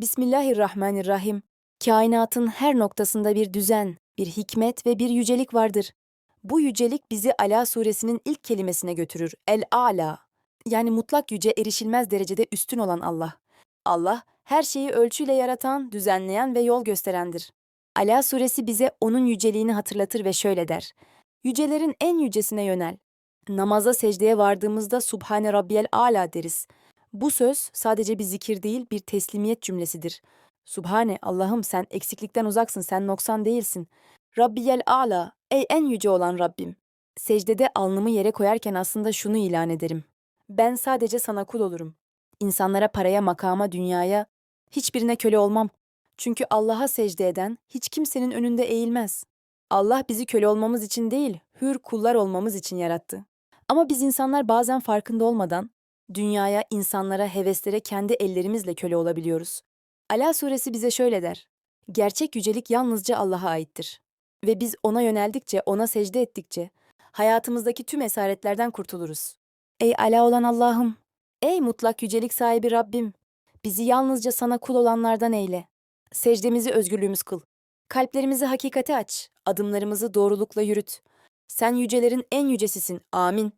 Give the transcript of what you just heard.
Bismillahirrahmanirrahim. Kainatın her noktasında bir düzen, bir hikmet ve bir yücelik vardır. Bu yücelik bizi Ala suresinin ilk kelimesine götürür. El-Ala. Yani mutlak yüce erişilmez derecede üstün olan Allah. Allah, her şeyi ölçüyle yaratan, düzenleyen ve yol gösterendir. Ala suresi bize onun yüceliğini hatırlatır ve şöyle der. Yücelerin en yücesine yönel. Namaza secdeye vardığımızda Subhane Rabbiyel Ala deriz. Bu söz sadece bir zikir değil, bir teslimiyet cümlesidir. Subhane, Allah'ım sen eksiklikten uzaksın, sen noksan değilsin. Rabbiyel Ala, ey en yüce olan Rabbim. Secdede alnımı yere koyarken aslında şunu ilan ederim. Ben sadece sana kul olurum. İnsanlara, paraya, makama, dünyaya, hiçbirine köle olmam. Çünkü Allah'a secde eden hiç kimsenin önünde eğilmez. Allah bizi köle olmamız için değil, hür kullar olmamız için yarattı. Ama biz insanlar bazen farkında olmadan dünyaya, insanlara, heveslere kendi ellerimizle köle olabiliyoruz. Ala suresi bize şöyle der. Gerçek yücelik yalnızca Allah'a aittir. Ve biz ona yöneldikçe, ona secde ettikçe hayatımızdaki tüm esaretlerden kurtuluruz. Ey ala olan Allah'ım, ey mutlak yücelik sahibi Rabbim, bizi yalnızca sana kul olanlardan eyle. Secdemizi özgürlüğümüz kıl. Kalplerimizi hakikate aç, adımlarımızı doğrulukla yürüt. Sen yücelerin en yücesisin, amin.